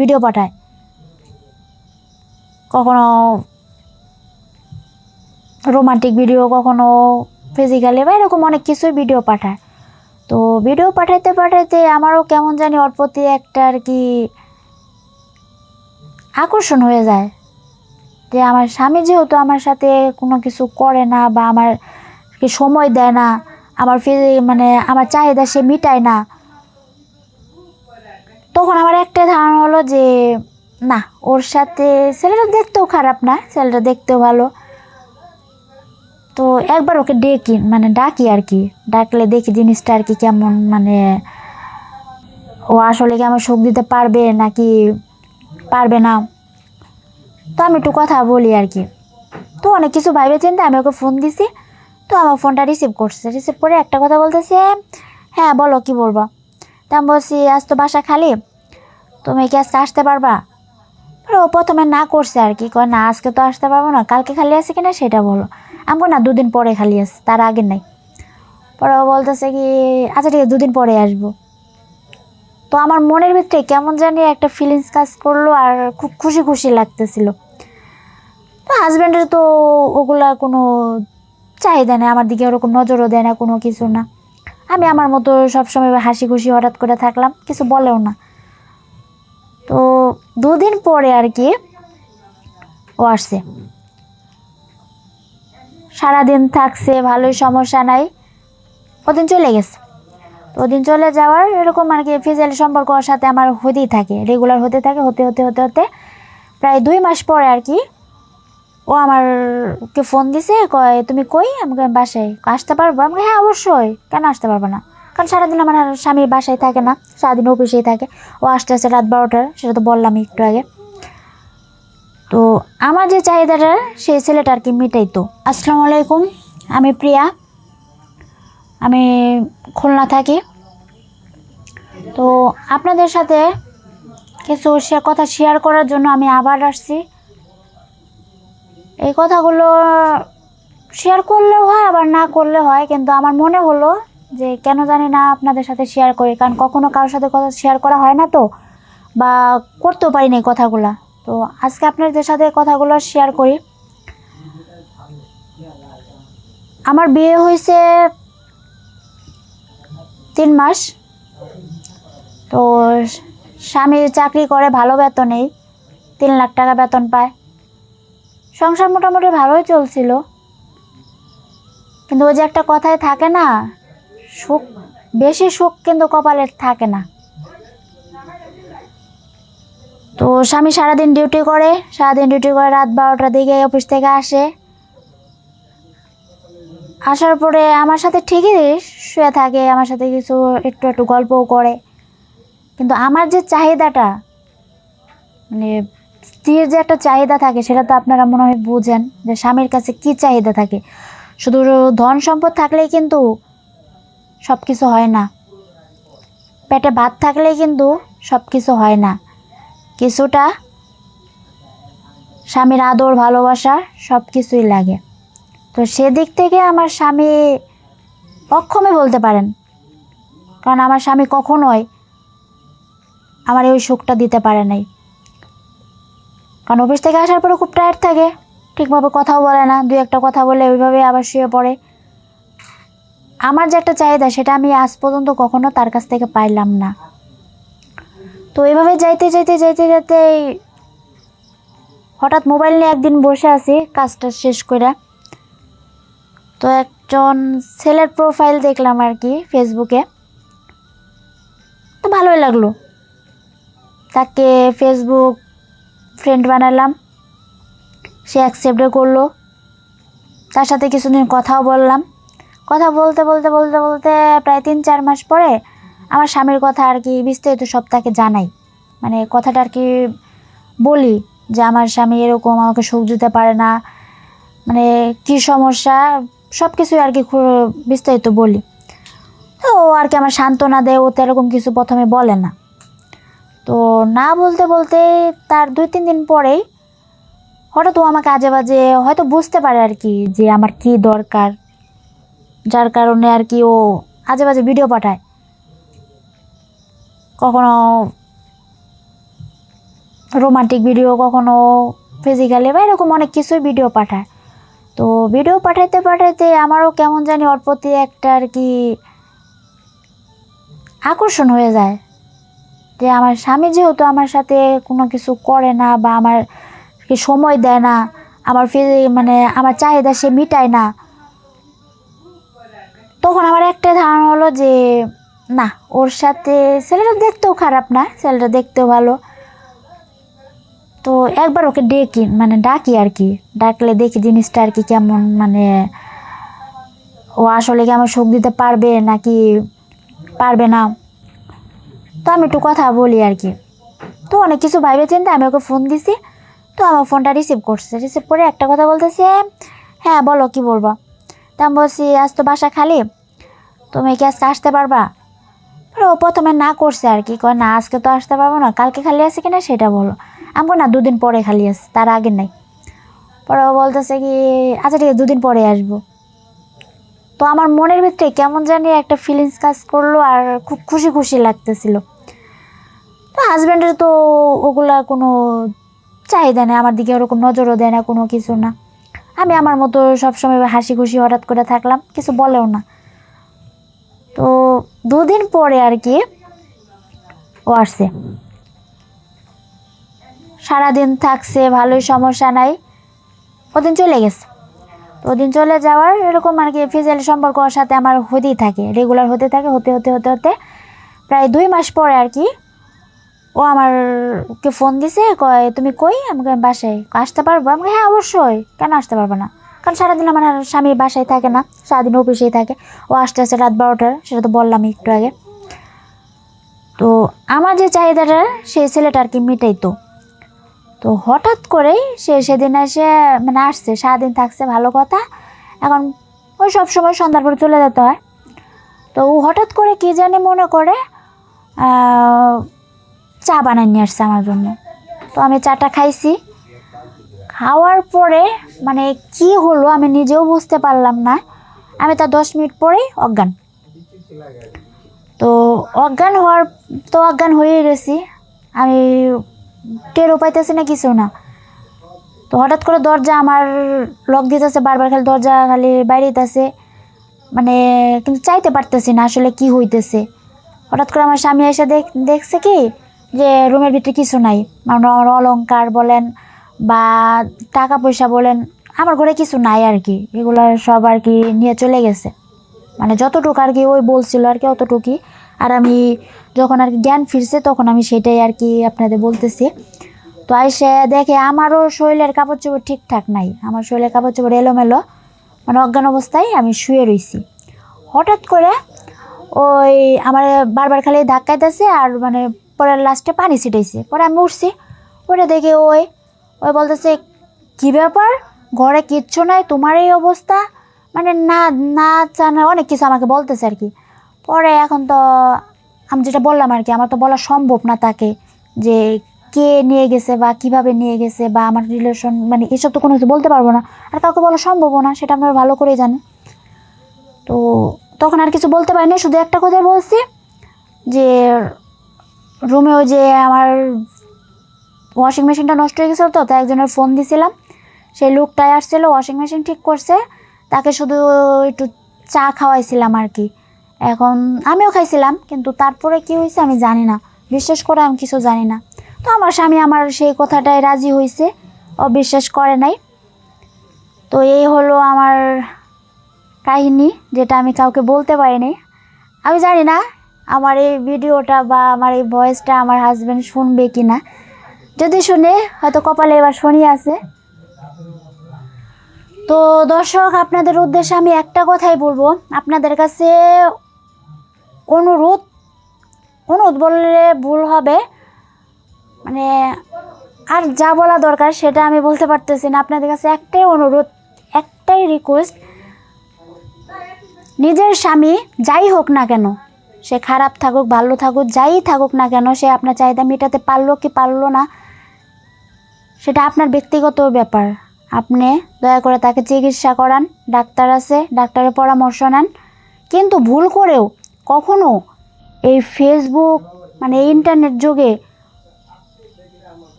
Video পাঠায়। কখনো romantic video কখনো ফিজিক্যালি বা এরকম অনেক কিছুই ভিডিও পাঠায়। তো ভিডিও পাঠাইতে পাঠাইতে আমারও কেমন জানি ওর প্রতি একটা আর কি আকর্ষণ হয়ে যায়। যে আমার স্বামী যেহেতু আমার সাথে কোনো কিছু করে না বা আমার কি সময় দেয় না, আমার মানে আমার চাহিদা সে মিটায় না তখন আমার একটা ধারণা হলো যে, না, ওর সাথে ছেলেটা দেখতেও খারাপ না, ছেলেটা দেখতেও ভালো। তো একবার ওকে ডেকি মানে ডাকি আর কি, ডাকলে দেখি জিনিসটা আর কি কেমন মানে ও আসলে কি আমার সুখ দিতে পারবে নাকি পারবে না। তো আমি একটু কথা বলি আর কি। তো অনেক কিছু ভাইবে চিন্তা, আমি ওকে ফোন দিছি, তো আমার ফোনটা রিসিভ করছে। রিসিভ করে একটা কথা বলতেছে হ্যাঁ বলো কি বলব? তা আমি বলছি, আজ তো বাসা খালি। তুমি কি আজকে আসতে পারবা? পরে ও প্রথমে না করছে আর কি, কয়, না, আজকে তো আসতে পারব না, কালকে খালি আছে কিনা সেটা বলো। আমি না, দুদিন পরে খালি আছে, তার আগে নাই। পরে ও বলতেছে কি আচ্ছা ঠিক আছে, দুদিন পরে আসব। তো আমার মনের ভিতরে কেমন জানি একটা ফিলিংস কাজ করল আর খুব খুশি খুশি লাগতেছিল। তো হাজব্যান্ডের তো ওগুলা কোনো চাহিদা নেই, আমার দিকে ওরকম নজরও দেয় না কোনো কিছু না। আমি আমার মতো সবসময় হাসি খুশি হঠাৎ করে থাকলাম, কিছু বলেও না। তো দুদিন পরে আর কি ও আসছে। সারাদিন থাকছে, ভালোই সমস্যা নাই, ওদিন চলে গেছে। ওদিন চলে যাওয়ার এরকম আর কি ফিজিক্যাল সম্পর্ক ওর সাথে আমার হতেই থাকে রেগুলার হতে থাকে, হতে হতে হতে হতে। প্রায় দুই মাস পরে আর কি ও আমারকে ফোন দিছে, কয়, তুমি কই? আমাকে বাসায়। আসতে পারব? আমাকে হ্যাঁ অবশ্যই। কেন আসতে পারব না? কারণ সারাদিন আমার স্বামীর বাসায় থাকে না, সারাদিন অফিসেই থাকে। ও আসতে আসতে রাত বারোটার, সেটা তো বললাম একটু আগে। তো আমার যে চাহিদাটা, সেই ছেলেটা আর কি মিটাইতো আসসালামু আলাইকুম, আমি প্রিয়া। আমি খুলনা থাকি। তো আপনাদের সাথে কিছু কথা শেয়ার করার জন্য আমি আবার আসছি। এই কথাগুলো শেয়ার করলেও হয়, আবার না করলে হয়। কিন্তু আমার মনে হলো যে কেন জানি না আপনাদের সাথে শেয়ার করি, কারণ কখনো কারোর সাথে কথা শেয়ার করা হয় না তো, বা করতেও পারিনি এই কথাগুলা। তো আজকে আপনাদের সাথে কথাগুলো শেয়ার করি। আমার বিয়ে হয়েছে তিন মাস। তো স্বামী চাকরি করে, ভালো বেতনেই তিন লাখ টাকা বেতন পায়। সংসার মোটামুটি ভালোই চলছিল। কিন্তু ওই যে একটা কথায় থাকে না, সুখ, বেশি সুখ কিন্তু কপালের থাকে না। তো স্বামী সারাদিন ডিউটি করে, সারাদিন ডিউটি করে রাত বারোটার দিকে অফিস থেকে আসে। আসার পরে আমার সাথে ঠিকই শুয়ে থাকে, আমার সাথে কিছু একটু একটু গল্পও করে। কিন্তু আমার যে চাহিদাটা মানে স্ত্রীর যে একটা চাহিদা থাকে, সেটা তো আপনারা মনে হয় বুঝেন যে স্বামীর কাছে কি চাহিদা থাকে। শুধু ধন সম্পদ থাকলেই কিন্তু সব কিছু হয় না। পেটে ভাত থাকলেই কিন্তু সব কিছু হয় না। কিছুটা স্বামীর আদর, ভালোবাসা সব কিছুই লাগে। তো সেদিক থেকে আমার স্বামী অক্ষমে বলতে পারেন। কারণ আমার স্বামী কখনোই আমার এই সুখটা দিতে পারে নাই। কারণ অফিস থেকে আসার পরে খুব টায়ার্ড থাকে। ঠিকভাবে কথাও বলে না, দুই একটা কথা বলে ওইভাবে আবার শুয়ে পড়ে। আমার যে একটা চাহিদা, সেটা আমি আজ পর্যন্ত কখনো তার কাছ থেকে পাইলাম না। তো এইভাবে যাইতে যাইতে যাইতে যাইতে হঠাৎ মোবাইল নিয়ে একদিন বসে আছি, কাজটা শেষ করে। তো একজন ছেলের প্রোফাইল দেখলাম আর কি ফেসবুকে তো ভালোই লাগল। তাকে ফেসবুক ফ্রেন্ড বানালাম। সে অ্যাকসেপ্টও করল। তার সাথে কিছুদিন কথাও বললাম। কথা বলতে বলতে বলতে বলতে প্রায় তিন, চার মাস পরে আমার স্বামীর কথা আর কি বিস্তারিত সব তাকে জানাই। মানে কথাটা আর কি বলি যে আমার স্বামী এরকম আমাকে সুখ দিতে পারে না। মানে কী সমস্যা? সব কিছুই আর কি বিস্তারিত বলি। তো ও আর কি আমার সান্ত্বনা দেয়, ও তো এরকম কিছু প্রথমে বলে না। তো না বলতে বলতে তার দুই, তিন দিন পরেই হঠাৎ ও আমাকে আজে বাজে হয়তো বুঝতে পারে আর কি যে আমার কি দরকার। যার কারণে আর কি ও আজে বাজে ভিডিও পাঠায়। কখনো রোমান্টিক ভিডিও কখনো ফিজিক্যালি বা এরকম অনেক কিছুই ভিডিও পাঠায়। তো ভিডিও পাঠাইতে পাঠাইতে আমারও কেমন জানি ওর প্রতি একটা আর কি আকর্ষণ হয়ে যায়। যে আমার স্বামী যেহেতু আমার সাথে কোনো কিছু করে না বা আমার সময় দেয় না, আমার মানে আমার চাহিদা সে মিটায় না, তখন আমার একটা ধারণা হলো যে, না, ওর সাথে ছেলেটা দেখতেও খারাপ না, ছেলেটা দেখতেও ভালো। তো একবার ওকে ডেকি মানে ডাকি আর কি, ডাকলে দেখি জিনিসটা আর কি কেমন মানে ও আসলে কি আমার সুখ দিতে পারবে নাকি পারবে না। তো আমি একটু কথা বলি আর কি। তো অনেক কিছু ভাইবে চিন্তা আমি ওকে ফোন দিছি। তো আমার ফোনটা রিসিভ করছে। রিসিভ করে একটা কথা বলতেছে হ্যাঁ বলো কি বলব? তা আমি বলছি, আজ তো বাসা খালি। তুমি কি আজকে আসতে পারবা? ও প্রথমে না করছে আর কি, কয়, না, আজকে তো আসতে পারব না। কালকে খালি আছে কিনা সেটা বলো। আমি না, দুদিন পরে খালি আছে, তার আগে নাই। পরে ও বলতেছে কি আচ্ছা ঠিক আছে, দুদিন পরে আসব। তো আমার মনের ভিতরে কেমন জানি একটা ফিলিংস কাজ করল আর খুব খুশি খুশি লাগতেছিল। হাজব্যান্ডের তো ওগুলা কোনো চাহিদা নেই, আমার দিকে ওরকম নজরও দেয় না, কোনো কিছু না। আমি আমার মতো সবসময় হাসি খুশি হঠাৎ করে থাকলাম, কিছু বলেও না। তো দুদিন পরে আর কি ও আসছে। সারাদিন থাকছে, ভালোই সমস্যা নাই। ওদিন চলে গেছে। ওদিন চলে যাওয়ার এরকম আর কি ফিজিক্যাল সম্পর্ক ওর সাথে আমার হতেই থাকে রেগুলার হতে থাকে, হতে হতে হতে হতে। প্রায় দুই মাস পরে আর কি ও আমারকে ফোন দিছে, কয়, তুমি কই? আমাকে বাসায়। আসতে পারব? আমাকে হ্যাঁ অবশ্যই। কেন আসতে পারব না? কারণ সারাদিন আমার স্বামী বাসায় থাকে না, সারাদিন অফিসেই থাকে। ও আসতে আসতে রাত বারোটার, সেটা তো বললাম একটু আগে। তো আমার যে চাহিদাটা, সেই ছেলেটা আর কি মিটাইতো। তো হঠাৎ করেই সে সেদিন এসে মানে আসছে, সারাদিন থাকছে, ভালো কথা। এখন ওই সব সময় সন্ধ্যার পরে চলে যেতে হয়। তো ও হঠাৎ করে কি জানি মনে করে চা বানায় নিয়ে আসছে আমার জন্য। তো আমি চাটা খাইছি। খাওয়ার পরে মানে কি হলো আমি নিজেও বুঝতে পারলাম না। আমি তা দশ মিনিট পরেই অজ্ঞান। তো অজ্ঞান হওয়ার, তো অজ্ঞান হয়েই গেছি আমি টেরও পাইতেছি না কিছু না। তো হঠাৎ করে দরজা আমার লক দিতেছে, বারবার খালি দরজা খালি বাইরে দিতেছে মানে কিন্তু চাইতে পারতেছি না আসলে কি হইতেছে। হঠাৎ করে আমার স্বামী এসে দেখ, দেখছে কি যে রুমের ভিতরে কিছু নাই। আমার অলংকার বলেন বা টাকা পয়সা বলেন, আমার ঘরে কিছু নাই আর কি এগুলো সব আর কি নিয়ে চলে গেছে। মানে যতটুকু আর কি ওই বলছিল আর কি অতটুকুই। আর আমি যখন আর কি জ্ঞান ফিরছে, তখন আমি সেটাই আর কি আপনাদের বলতেছি। তো আইসে দেখে আমারও শরীরের কাপড় চোপড় ঠিকঠাক নাই। আমার শরীরের কাপড় চোপড় এলোমেলো। মানে অজ্ঞান অবস্থায় আমি শুয়ে রইছি। হঠাৎ করে ওই আমার বারবার খালি ধাক্কাইতেছে আর মানে পরে লাস্টে পানি ছিটাইছে। পরে আমি উঠছি ওটা দেখে ওই ওই বলতেছে, কি ব্যাপার? ঘরে কিচ্ছু নাই? তোমার এই অবস্থা? মানে না না জানা, অনেক কিছু আমাকে বলতেছে আর কি। পরে এখন তো আমি যেটা বললাম আর কি, আমার তো বলা সম্ভব না তাকে, যে কে নিয়ে গেছে বা কীভাবে নিয়ে গেছে বা আমার রিলেশন মানে এসব তো কোনো কিছু বলতে পারব না। আর কাউকে বলা সম্ভবও না, সেটা আপনারা ভালো করেই জানেন। তো তখন আর কিছু বলতে পারিনি, শুধু একটা কথাই বলছি, যে রুমে ওই যে আমার ওয়াশিং মেশিনটা নষ্ট হয়ে গেছিল তো, তাই একজনের ফোন দিছিলাম। সেই লোকটাই আসছিল ওয়াশিং মেশিন ঠিক করছে। তাকে শুধু একটু চা খাওয়াইছিলাম আর কি। এখন আমিও খাইছিলাম, কিন্তু তারপরে কি হয়েছে আমি জানি না। বিশ্বাস করে আমি কিছু জানি না। তো আমার স্বামী আমার সেই কথাটায় রাজি হয়েছে ও বিশ্বাস করে নাই। তো এই হলো আমার কাহিনী, যেটা আমি কাউকে বলতে পারিনি। আমি জানি না আমার এই ভিডিওটা বা আমার এই ভয়েসটা আমার হাজব্যান্ড শুনবে কি না যদি শুনে, হয়তো কপালে এবার শনি আছে। তো দর্শক, আপনাদের উদ্দেশ্যে আমি একটা কথাই বলব। আপনাদের কাছে অনুরোধ অনুরোধ বললে ভুল হবে। মানে আর যা বলা দরকার সেটা আমি বলতে পারতেছি না। আপনাদের কাছে একটাই অনুরোধ, একটাই রিকোয়েস্ট নিজের স্বামী যাই হোক না কেন সে খারাপ থাকুক, ভালো থাকুক, যাই থাকুক না কেন, সে আপনার চাহিদা মেটাতে পারল কি পারল না, সেটা আপনার ব্যক্তিগত ব্যাপার। আপনি দয়া করে তাকে চিকিৎসা করান, ডাক্তার আছে, ডাক্তারের পরামর্শ নেন। কিন্তু ভুল করেও কখনো এই ফেসবুক মানে এই ইন্টারনেট যুগে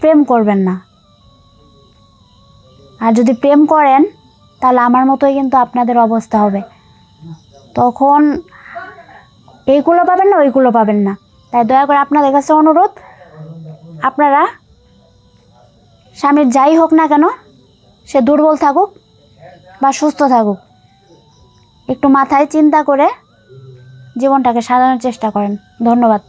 প্রেম করবেন না। আর যদি প্রেম করেন, তাহলে আমার মতোই কিন্তু আপনাদের অবস্থা হবে। তখন এইগুলো পাবেন না, ওইগুলো পাবেন না। তাই দয়া করে আপনাদের কাছে অনুরোধ, আপনারা স্বামীর যাই হোক না কেন, সে দুর্বল থাকুক বা সুস্থ থাকুক। একটু মাথায় চিন্তা করে জীবনটাকে সাজানোর চেষ্টা করেন। ধন্যবাদ।